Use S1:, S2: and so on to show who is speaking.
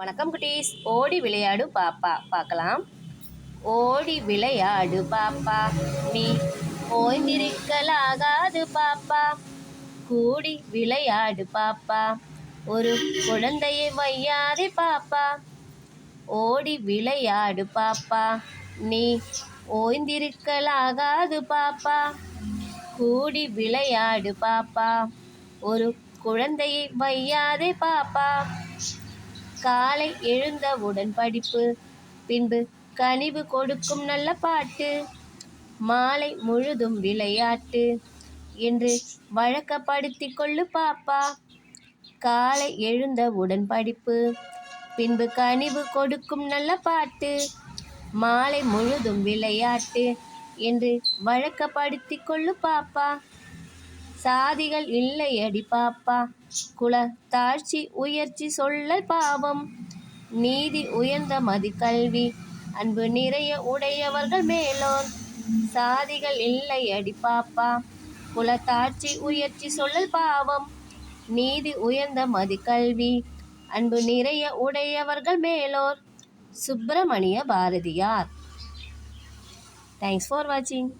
S1: வணக்கம் குட்டீஸ். ஓடி விளையாடு பாப்பா. பார்க்கலாம். ஓடி விளையாடு பாப்பா. நீ ஓய்ந்திருக்கலாகாது பாப்பா. கூடி விளையாடு பாப்பா. ஒரு குழந்தையை வையாதே பாப்பா. ஓடி விளையாடு பாப்பா. நீ ஓய்ந்திருக்கலாகாது பாப்பா. கூடி விளையாடு பாப்பா. ஒரு குழந்தையை வையாதே பாப்பா. காலை எழுந்தவுடன் படிப்பு. பின்பு கனிவு கொடுக்கும் நல்ல பாட்டு. மாலை முழுதும் விளையாட்டு என்று வழக்கப்படுத்தி கொள்ளு பாப்பா. காலை எழுந்தவுடன் படிப்பு. பின்பு கனிவு கொடுக்கும் நல்ல பாட்டு. மாலை முழுதும் விளையாட்டு என்று வழக்கப்படுத்தி கொள்ளு பாப்பா. சாதிகள் இல்லையடி பாப்பா. குல தாழ்ச்சி உயர்ச்சி சொல்லல் பாவம். நீதி உயர்ந்த மதி கல்வி. அன்பு நிறைய உடையவர்கள் மேலோர். சாதிகள் இல்லையடி பாப்பா. குல தாழ்ச்சி உயர்ச்சி சொல்லல் பாவம். நீதி உயர்ந்த மதி கல்வி. அன்பு நிறைய உடையவர்கள் மேலோர். சுப்பிரமணிய பாரதியார். தேங்க்ஸ் ஃபார் வாட்சிங்